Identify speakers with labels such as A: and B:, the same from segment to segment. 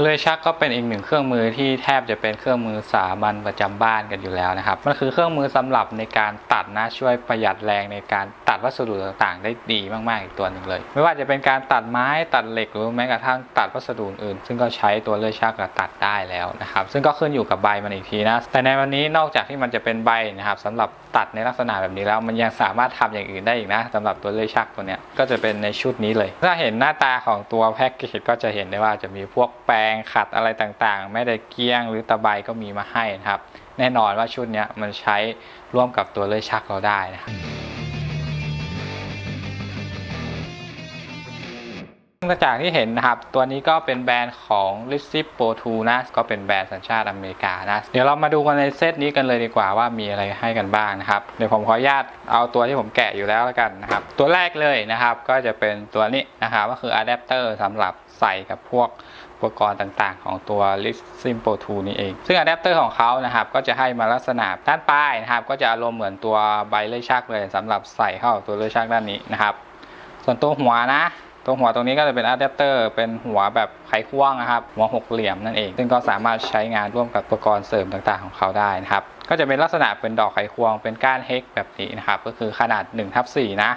A: เลื่อยชักก็เป็นอีกหนึ่งเครื่องมือที่แทบจะเป็นเครื่องมือสามัญประจำบ้านกันอยู่แล้วนะครับมันคือเครื่องมือสำหรับในการตัดนะช่วยประหยัดแรงในการตัดวัสดุต่างๆ ได้ดีมากๆอีกตัวหนึ่งเลย ไม่ว่าจะเป็นการตัดไม้ตัดเหล็กหรือแม้กระทั่งตัดวัสดุอื่น ซึ่งก็ใช้ตัวเลื่อยชักตัดได้แล้วนะครับซึ่งก็ขึ้นอยู่กับใบมันอีกทีนะแต่ในวันนี้นอกจากที่มันจะเป็นใบนะครับสำหรับ ตัดในลักษณะแบบนี้แล้ว มันยังสามารถทำอย่างอื่นได้อีกนะสำหรับตัวเลื่อยชักตัวเนี้ยก็จะเป็นในชุดนี้เลย ถ้าเห็นหน้าตาของตัวแพ็กเกจก็จะเห็นได้ว่าจะมีพวกแปรงขัดอะไรต่างๆ ไม่ได้เกี้ยงหรือตะไบก็มีมาให้นะครับ แน่นอนว่าชุดนี้มันใช้ร่วมกับตัวเลื่อยชักเราได้นะ จากที่เห็นนะครับ ตัวนี้ก็เป็นแบรนด์ของ l i s i p Pro 2นะ ก็เป็นแบรนด์สัญชาติอเมริกานะ เดี๋ยวเรามาดูกันในเซตนี้กันเลยดีกว่าว่ามีอะไรให้กันบ้างนะครับ เดี๋ยวผมขออนุญาตเอาตัวที่ผมแกะอยู่แล้วแล้วกันนะครับ ตัวแรกเลยนะครับ ก็จะเป็นตัวนี้นะครับ ก็คืออะแดปเตอร์สำหรับใส่กับพวกอุปกรณ์ต่างๆ ของตัว l i s i m Pro 2 นี่เอง ซึ่งอะแดปเตอร์ของเขานะครับ ก็จะให้มาลักษณะด้านปลายนะครับ ก็จะอารมณ์เหมือนตัวใบเลื่อยชักเลยสำหรับใส่เข้าตัวเลื่อยชักด้านนี้นะครับ ส่วนตัวหัวนะ ตัวหัวตรงนี้ก็จะเป็นอะแดปเตอร์เป็นหัวแบบไขควงนะครับ หัวหกเหลี่ยมนั่นเอง ซึ่งก็สามารถใช้งานร่วมกับอุปกรณ์เสริมต่างๆของเขาได้นะครับ ก็จะเป็นลักษณะเป็นดอกไขควงเป็นก้านเฮกแบบนี้นะครับ ก็คือขนาด1ทับ4นะ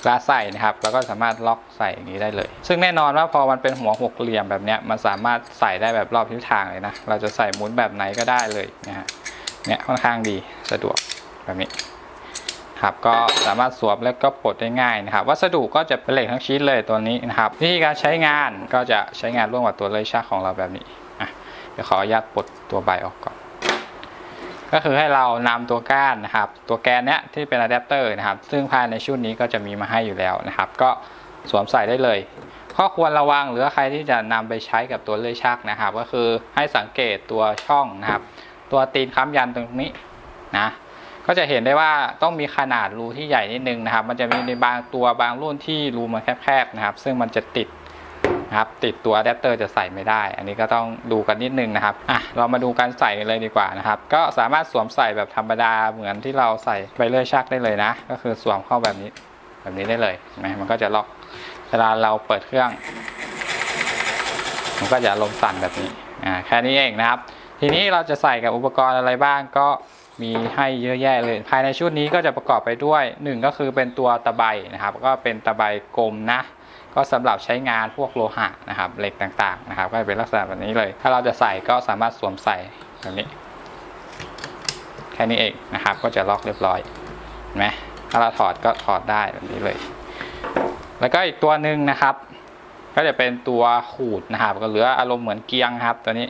A: เวลาใส่นะครับ แล้วก็สามารถล็อกใส่อย่างนี้ได้เลย ซึ่งแน่นอนว่าพอมันเป็นหัวหกเหลี่ยมแบบเนี้ยมันสามารถใส่ได้แบบรอบทิศทางเลยนะ เราจะใส่หมุนแบบไหนก็ได้เลยนะฮะ เนี่ยค่อนข้างดีสะดวกแบบนี้ ครับก็สามารถสวมแล้วก็ปลดได้ง่ายนะครับ วัสดุก็จะเป็นเหล็กทั้งชิ้นเลยตัวนี้นะครับวิธีการใช้งานก็จะใช้งานร่วมกับตัวเลยชักของเราแบบนี้อะเดี๋ยวขออนุญาตปลดตัวใบออกก่อนก็คือให้เรานำตัวก้านนะครับ ตัวแกนเนี้ยที่เป็นอะแดปเตอร์นะครับ ซึ่งภายในชุดนี้ก็จะมีมาให้อยู่แล้วนะครับ ก็สวมใส่ได้เลย ข้อควรระวังหรือว่าใครที่จะนำไปใช้กับตัวเลื่อยชักนะครับ ก็คือให้สังเกตตัวช่องนะครับ ตัวตีนค้ำยันตรงนี้นะ ก็จะเห็นได้ว่าต้องมีขนาดรูที่ใหญ่นิดนึงนะครับ มันจะมีในบางตัวบางรุ่นที่รูมันแคบๆนะครับ ซึ่งมันจะติดนะครับ ติดตัวอะแดปเตอร์จะใส่ไม่ได้ อันนี้ก็ต้องดูกันนิดนึงนะครับอะเรามาดูการใส่เลยดีกว่านะครับ ก็สามารถสวมใส่แบบธรรมดาเหมือนที่เราใส่ไปเลื่อยชักได้เลยนะ ก็คือสวมเข้าแบบนี้แบบนี้ได้เลยเห็นไหมมันก็จะล็อกเวลาเราเปิดเครื่อง มันก็จะลมสั่นแบบนี้อ่าแค่นี้เองนะครับ ทีนี้เราจะใส่กับอุปกรณ์อะไรบ้างก็ มีให้เยอะแยะเลย ภายในชุดนี้ก็จะประกอบไปด้วยหนึ่งก็คือเป็นตัวตะไบนะครับ ก็เป็นตะไบกลมนะ ก็สำหรับใช้งานพวกโลหะนะครับเหล็กต่างๆนะครับ ก็จะเป็นลักษณะแบบนี้เลย ถ้าเราจะใส่ก็สามารถสวมใส่แบบนี้แค่นี้เองนะครับ ก็จะล็อกเรียบร้อยเห็นไหมถ้าเราถอดก็ถอดได้แบบนี้เลย แล้วก็อีกตัวหนึ่งนะครับ ก็จะเป็นตัวขูดนะครับ ก็เหลืออารมณ์เหมือนเกียงครับ ตัวนี้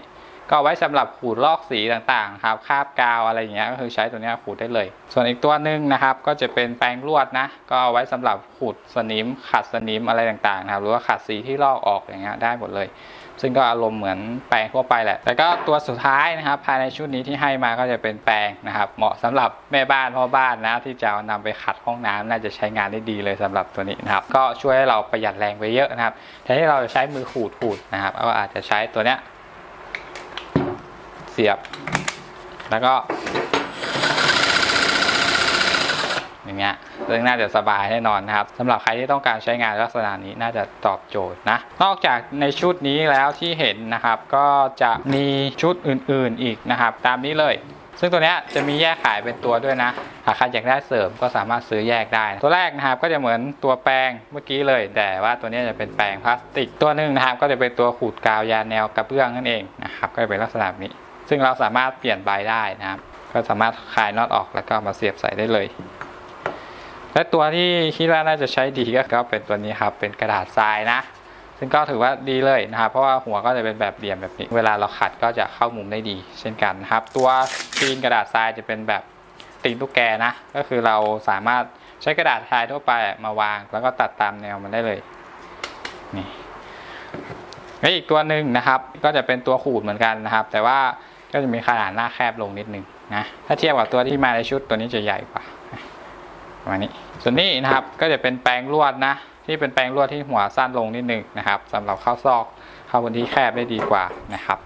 A: ก็ไว้สำหรับขูดลอกสีต่างๆครับคาบกาวอะไรอย่างเงี้ยก็คือใช้ตัวนี้ขูดได้เลย ส่วนอีกตัวหนึ่งนะครับ ก็จะเป็นแปรงลวดนะ ก็เอาไว้สำหรับขูดสนิม ขัดสนิมอะไรต่างๆนะครับหรือว่าขัดสีที่ลอกออกอย่างเงี้ยได้หมดเลย ซึ่งก็อารมณ์เหมือนแปรงทั่วไปแหละ แต่ก็ตัวสุดท้ายนะครับ ภายในชุดนี้ที่ให้มาก็จะเป็นแปรงนะครับ เหมาะสำหรับแม่บ้านพ่อบ้านนะที่จะเอานำไปขัดห้องน้ำน่าจะใช้งานได้ดีเลยสำหรับตัวนี้นะครับก็ช่วยให้เราประหยัดแรงไปเยอะนะครับแทนที่เราจะใช้มือขูดขูดนะครับก็อาจจะใช้ตัวเนี้ย เสียบ แล้วก็อย่างเงี้ยซึ่งน่าจะสบายแน่นอนนะครับสำหรับใครที่ต้องการใช้งานลักษณะนี้น่าจะตอบโจทย์นะ นอกจากในชุดนี้แล้วที่เห็นนะครับ ก็จะมีชุดอื่นๆอีกนะครับ ตามนี้เลย ซึ่งตัวนี้จะมีแยกขายเป็นตัวด้วยนะหากใครอยากได้เสริมก็สามารถซื้อแยกได้ ตัวแรกนะครับก็จะเหมือนตัวแปรงเมื่อกี้เลย แต่ว่าตัวนี้จะเป็นแปรงพลาสติก ตัวหนึ่งนะครับ ก็จะเป็นตัวขูดกาวยาแนวกระเบื้องนั่นเองนะครับ ก็จะเป็นลักษณะนี้ ซึ่งเราสามารถเปลี่ยนใบได้นะครับ ก็สามารถคลายน็อตออกแล้วก็มาเสียบใส่ได้เลย และตัวที่คิดว่าน่าจะใช้ดีก็เป็นตัวนี้ครับ เป็นกระดาษทรายนะ ซึ่งก็ถือว่าดีเลยนะครับ เพราะว่าหัวก็จะเป็นแบบเหลี่ยมแบบนี้ เวลาเราขัดก็จะเข้ามุมได้ดี เช่นกันนะครับ ตัวตีนกระดาษทรายจะเป็นแบบตีนตุ๊กแกนะ ก็คือเราสามารถใช้กระดาษทรายทั่วไปมาวาง แล้วก็ตัดตามแนวมันได้เลย นี่และอีกตัวหนึ่งนะครับ ก็จะเป็นตัวขูดเหมือนกันนะครับ แต่ว่า ก็จะมีขนาดหน้าแคบลงนิดนึงนะถ้าเทียบกับตัวที่มาในชุดตัวนี้จะใหญ่กว่าประมาณนี้ ส่วนนี้นะครับก็จะเป็นแปรงลวดนะที่เป็นแปรงลวดที่หัวสั้นลงนิดนึงนะครับสำหรับเข้าซอกเข้าพื้นที่แคบได้ดีกว่านะครับ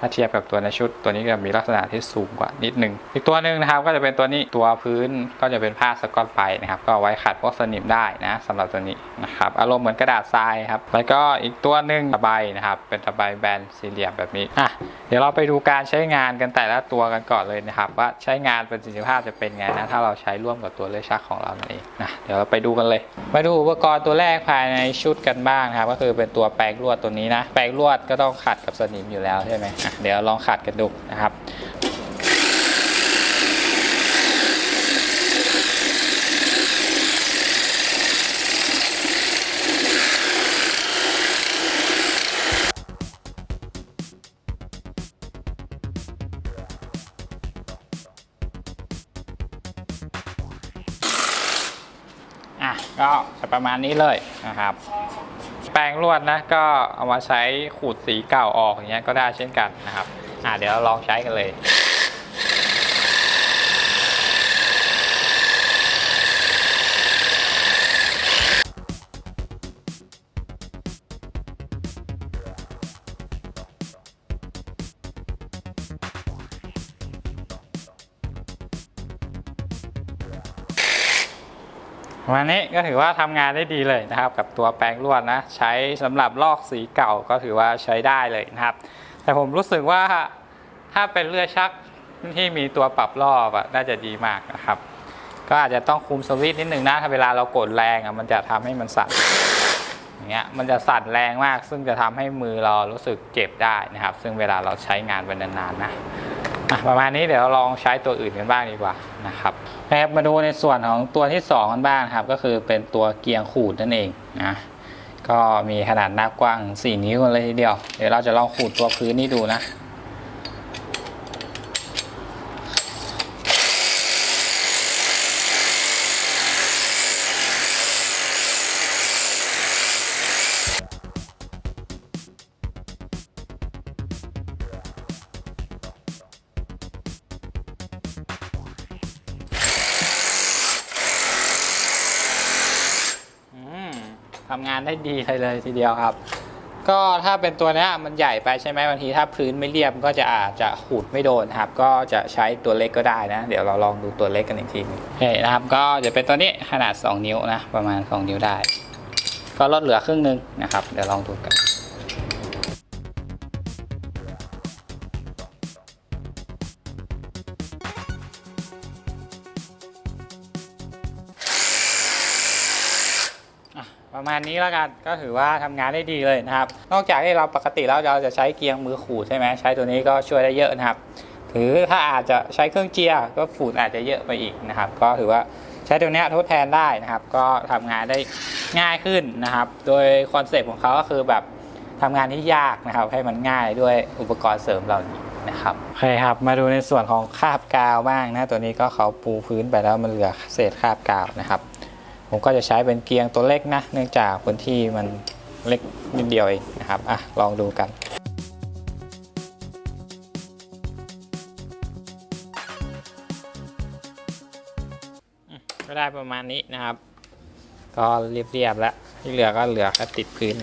A: ถ้าเทียบกับตัวในชุดตัวนี้ก็มีลักษณะที่สูงกว่านิดนึง อีกตัวหนึ่งนะครับก็จะเป็นตัวนี้ตัวพื้นก็จะเป็นผ้าสกอตไฟนะครับก็เอาไว้ขัดพวกสนิมได้นะสำหรับตัวนี้นะครับอารมณ์เหมือนกระดาษทรายครับแล้วก็อีกตัวหนึ่งตะไบนะครับเป็นตะไบแบนสี่เหลี่ยมแบบนี้อะเดี๋ยวเราไปดูการใช้งานกันแต่ละตัวกันก่อนเลยนะครับว่าใช้งานประสิทธิภาพจะเป็นไงนะถ้าเราใช้ร่วมกับตัวเลื่อยชักของเรานั่นเองนะเดี๋ยวเราไปดูกันเลยมาดูอุปกรณ์ตัวแรกภายในชุดกันบ้างนะครับก็คือเป็นตัวแปรงลวดตัวนี้นะแปรงลวดก็ต้องขัดกับสนิมอยู่แล้วใช่ไหมเดี๋ยวลองขัดกันดูนะครับอะก็จะประมาณนี้เลยนะครับ แปรงลวดนะก็ เอามาใช้ขูดสีเก่าออกอย่างเงี้ยก็ได้เช่นกันนะครับอ่าเดี๋ยวเราลองใช้กันเลย วันนี้ก็ถือว่าทำงานได้ดีเลยนะครับ กับตัวแปรงลวดนะใช้สำหรับลอกสีเก่าก็ถือว่าใช้ได้เลยนะครับ แต่ผมรู้สึกว่าถ้าเป็นเลื่อยชักที่มีตัวปรับรอบอะน่าจะดีมากนะครับ ก็อาจจะต้องคุมสวิตช์นิดนึงนะถ้าเวลาเรากดแรงอะมันจะทำให้มันสั่นอย่างเงี้ยมันจะสั่นแรงมาก ซึ่งจะทำให้มือเรารู้สึกเจ็บได้นะครับ ซึ่งเวลาเราใช้งานไปนานๆนะ ประมาณนี้เดี๋ยวเราลองใช้ตัวอื่นกันบ้างดีกว่านะครับนะครับมาดูในส่วนของตัวที่2กันบ้างครับ ก็คือเป็นตัวเกียงขูดนั่นเองนะก็มีขนาดหน้ากว้าง 4 นิ้วเลยทีเดียว เดี๋ยวเราจะลองขูดตัวพื้นนี้ดูนะ ทำงานได้ดีเลยเลยทีเดียวครับ ก็ถ้าเป็นตัวนี้มันใหญ่ไปใช่ไหมบางทีถ้าพื้นไม่เรียบก็จะอาจจะขูดไม่โดนครับ ก็จะใช้ตัวเล็กก็ได้นะ เดี๋ยวเราลองดูตัวเล็กกันอีกทีหนึงโอเคนะครับ ก็จะเป็นตัวนี้ขนาด 2 นิ้วนะ ประมาณ 2 นิ้วได้ ก็ลดเหลือครึ่งหนึงนะครับ เดี๋ยวลองดูกัน มาณนี้แล้วกันก็ถือว่าทำงานได้ดีเลยนะครับ นอกจากที่เราปกติแล้วเราจะใช้เกียงมือขูดใช่ไหมใช้ตัวนี้ก็ช่วยได้เยอะนะครับหรือถ้าอาจจะใช้เครื่องเจียร์ก็ขูดอาจจะเยอะไปอีกนะครับ ก็ถือว่าใช้ตัวนี้ทดแทนได้นะครับ ก็ทำงานได้ง่ายขึ้นนะครับ โดยคอนเซปต์ของเขาก็คือแบบทำงานที่ยากนะครับ ให้มันง่ายด้วยอุปกรณ์เสริมเหล่านี้นะครับโอเคครับ มาดูในส่วนของคาบกาวบ้างนะ ตัวนี้ก็เขาปูพื้นไปแล้วมันเหลือเศษคาบกาวนะครับ ผมก็จะใช้เป็นเกียงตัวเล็กนะ เนื่องจากพื้นที่มันเล็กนิดเดียวเองนะครับอะลองดูกันก็ได้ประมาณนี้นะครับ ก็เรียบๆแล้วที่เหลือก็เหลือแค่ติดพื้น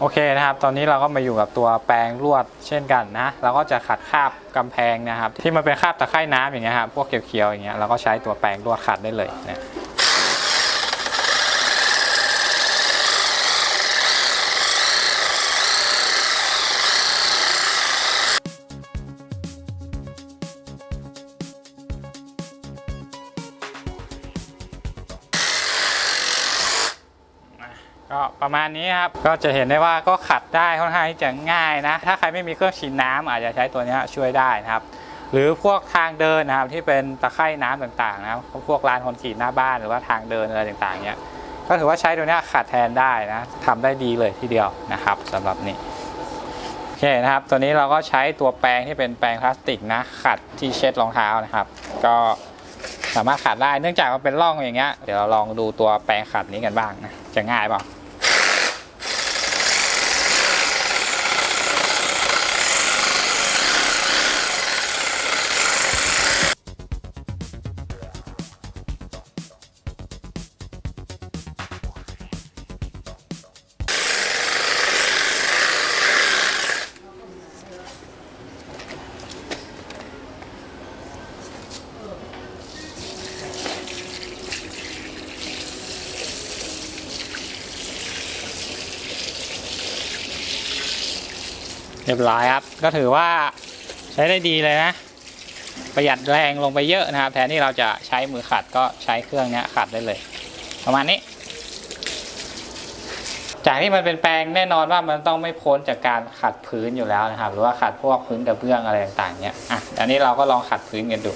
A: โอเคนะครับ ตอนนี้เราก็มาอยู่กับตัวแปรงลวดเช่นกันนะเราก็จะขัดคราบกำแพงนะครับ ที่มันเป็นคราบตะไคร่น้ำอย่างเงี้ยครับพวกเขียวๆอย่างเงี้ยเราก็ใช้ตัวแปรงลวดขัดได้เลยนะ ก็ประมาณนี้ครับ ก็จะเห็นได้ว่าก็ขัดได้ค่อนข้างที่จะง่ายนะ ถ้าใครไม่มีเครื่องฉีดน้ำอาจจะใช้ตัวนี้ช่วยได้นะครับ หรือพวกทางเดินนะครับที่เป็นตะไคร่น้ำต่างๆนะครับพวกลานคอนกรีตหน้าบ้านหรือว่าทางเดินอะไรต่างๆเนี้ยก็ถือว่าใช้ตัวนี้ขัดแทนได้นะทำได้ดีเลยทีเดียวนะครับสำหรับนี้โอเคนะครับ ตัวนี้เราก็ใช้ตัวแปรงที่เป็นแปรงพลาสติกนะขัดที่เช็ดรองเท้านะครับ ก็สามารถขัดได้เนื่องจากมันเป็นร่องอย่างเงี้ยเดี๋ยวเราลองดูตัวแปรงขัดนี้กันบ้างนะจะง่ายเปล่า รียบร้อยครับ ก็ถือว่าใช้ได้ดีเลยนะ ประหยัดแรงลงไปเยอะนะครับ แทนที่เราจะใช้มือขัดก็ใช้เครื่องนี้ขัดได้เลย ประมาณนี้ จากที่มันเป็นแปลงแน่นอนว่ามันต้องไม่พ้นจากการขัดพื้นอยู่แล้วนะครับ หรือว่าขัดพวกพื้นกระเบื้องอะไรต่างๆเนี้ยอะอันนี้เราก็ลองขัดพื้นกันดู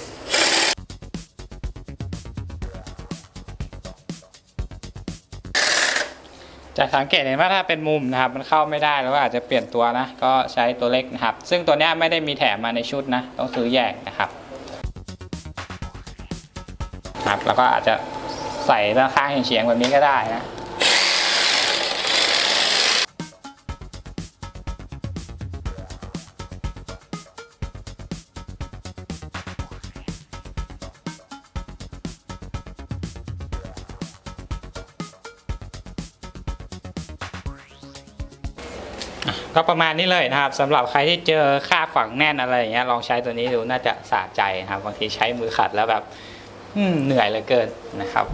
A: จะสังเกตเห็นว่าถ้าเป็นมุมนะครับ มันเข้าไม่ได้แล้วก็อาจจะเปลี่ยนตัวนะ ก็ใช้ตัวเล็กนะครับ ซึ่งตัวนี้ไม่ได้มีแถมมาในชุดนะ ต้องซื้อแยกนะครับครับ แล้วก็อาจจะใส่ด้านข้างเฉียงแบบนี้ก็ได้นะ ก็ประมาณนี้เลยนะครับสำหรับใครที่เจอค่าบฝังแน่นอะไรอย่างเงี้ยลองใช้ตัวนี้ดูน่าจะสะใจนะครับ บางทีใช้มือขัดแล้วแบบอืเหนื่อยเหลือเกินนะครับ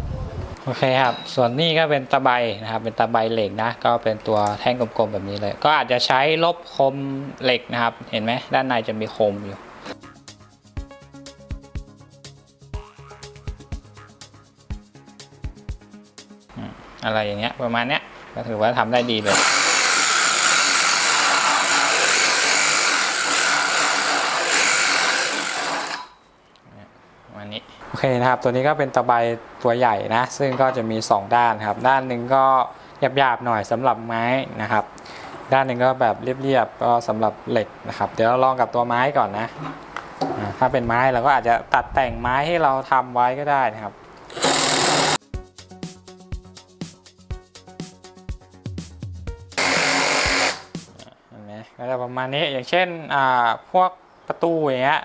A: โอเคครับ ส่วนนี้ก็เป็นตะไบนะครับ เป็นตะไบเหล็กนะ ก็เป็นตัวแท่งกลมๆแบบนี้เลย ก็อาจจะใช้ลบคมเหล็กนะครับ เห็นไหมด้านในจะมีคมอยู่ อะไรอย่างเงี้ยประมาณเนี้ยก็ถือว่าทำได้ดีเลย วันนี้โอเคนะครับ ตัวนี้ก็เป็นตะไบตัวใหญ่นะ ซึ่งก็จะมี 2 ด้านครับ ด้านหนึ่งก็หยาบๆหน่อยสำหรับไม้นะครับ ด้านหนึ่งก็แบบเรียบๆก็สำหรับเหล็กนะครับ เดี๋ยวเราลองกับตัวไม้ก่อนนะ ถ้าเป็นไม้เราก็อาจจะตัดแต่งไม้ให้เราทำไว้ก็ได้นะครับเห็นไหมก็จะประมาณนี้อย่างเช่นอ่าพวกประตูอย่างเงี้ย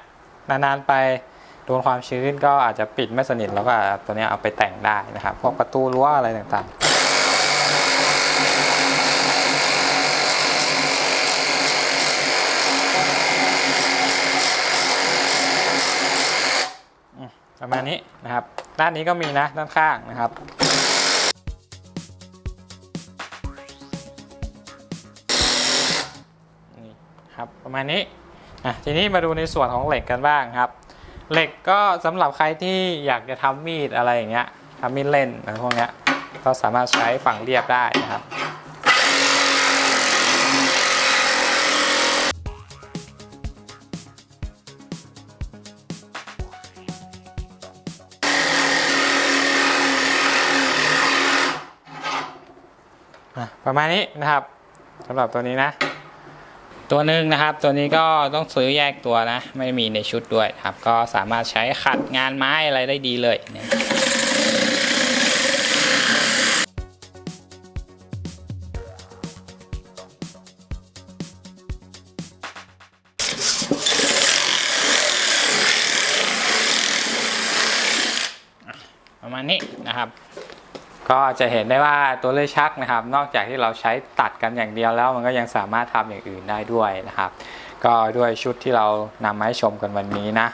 A: นานๆไป โดนความชื้นก็อาจจะปิดไม่สนิทแล้วก็ตัวนี้เอาไปแต่งได้นะครับ พวกประตูรั้วอะไรต่างๆประมาณนี้นะครับ ด้านนี้ก็มีนะด้านข้างนะครับ นี่ครับประมาณนี้อะทีนี้มาดูในส่วนของเหล็กกันบ้างครับ เหล็กก็สำหรับใครที่อยากจะทำมีดอะไรอย่างเงี้ยทำมีดเล่นอะไรพวกเนี้ยก็สามารถใช้ฝั่งเรียบได้นะครับอะประมาณนี้นะครับสำหรับตัวนี้นะ ตัวหนึ่งนะครับ ตัวนี้ก็ต้องซื้อแยกตัวนะ ไม่มีในชุดด้วยครับ ก็สามารถใช้ขัดงานไม้อะไรได้ดีเลยนะ จะเห็นได้ว่าตัวเลื่อยชักนะครับ นอกจากที่เราใช้ตัดกันอย่างเดียวแล้ว มันก็ยังสามารถทำอย่างอื่นได้ด้วยนะครับ ก็ด้วยชุดที่เรานำมาให้ชมกันวันนี้นะ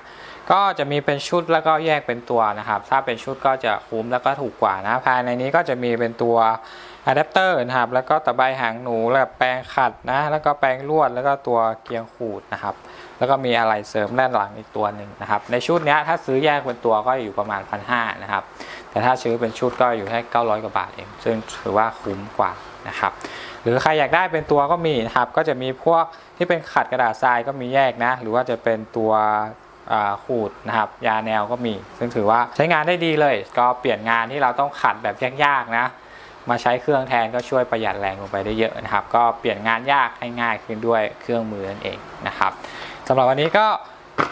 A: ก็จะมีเป็นชุดแล้วก็แยกเป็นตัวนะครับ ถ้าเป็นชุดก็จะคุ้มแล้วก็ถูกกว่านะภายในนี้ก็จะมีเป็นตัวอะแดปเตอร์นะครับ แล้วก็ตะไบหางหนูแล้วแปรงขัดนะ แล้วก็แปรงลวด แล้วก็ตัวเกียงขูดนะครับ แล้วก็มีอะไรเสริมด้านหลังอีกตัวหนึ่งนะครับ ในชุดนี้ถ้าซื้อแยกเป็นตัวก็อยู่ประมาณพันห้านะครับ แต่ถ้าซื้อเป็นชุดก็อยู่แค่ 900 กว่าบาทเอง ซึ่งถือว่าคุ้มกว่านะครับ หรือใครอยากได้เป็นตัวก็มีนะครับ ก็จะมีพวกที่เป็นขัดกระดาษทรายก็มีแยกนะ หรือว่าจะเป็นตัวขูดนะครับ ยาแนวก็มี ซึ่งถือว่าใช้งานได้ดีเลย ก็เปลี่ยนงานที่เราต้องขัดแบบยากๆนะ มาใช้เครื่องแทนก็ช่วยประหยัดแรงลงไปได้เยอะนะครับ ก็เปลี่ยนงานยากให้ง่ายขึ้นด้วยเครื่องมือนั่นเองนะครับสำหรับวันนี้ก็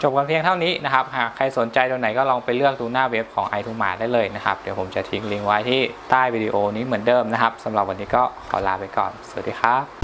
A: จบกันเพียงเท่านี้นะครับ หากใครสนใจตัวไหนก็ลองไปเลือกดูหน้าเว็บของ i t o m a ได้เลยนะครับ เดี๋ยวผมจะทิ้งลิงก์ไว้ที่ใต้วิดีโอนี้เหมือนเดิมนะครับสำหรับวันนี้ก็ขอลาไปก่อน สวัสดีครับ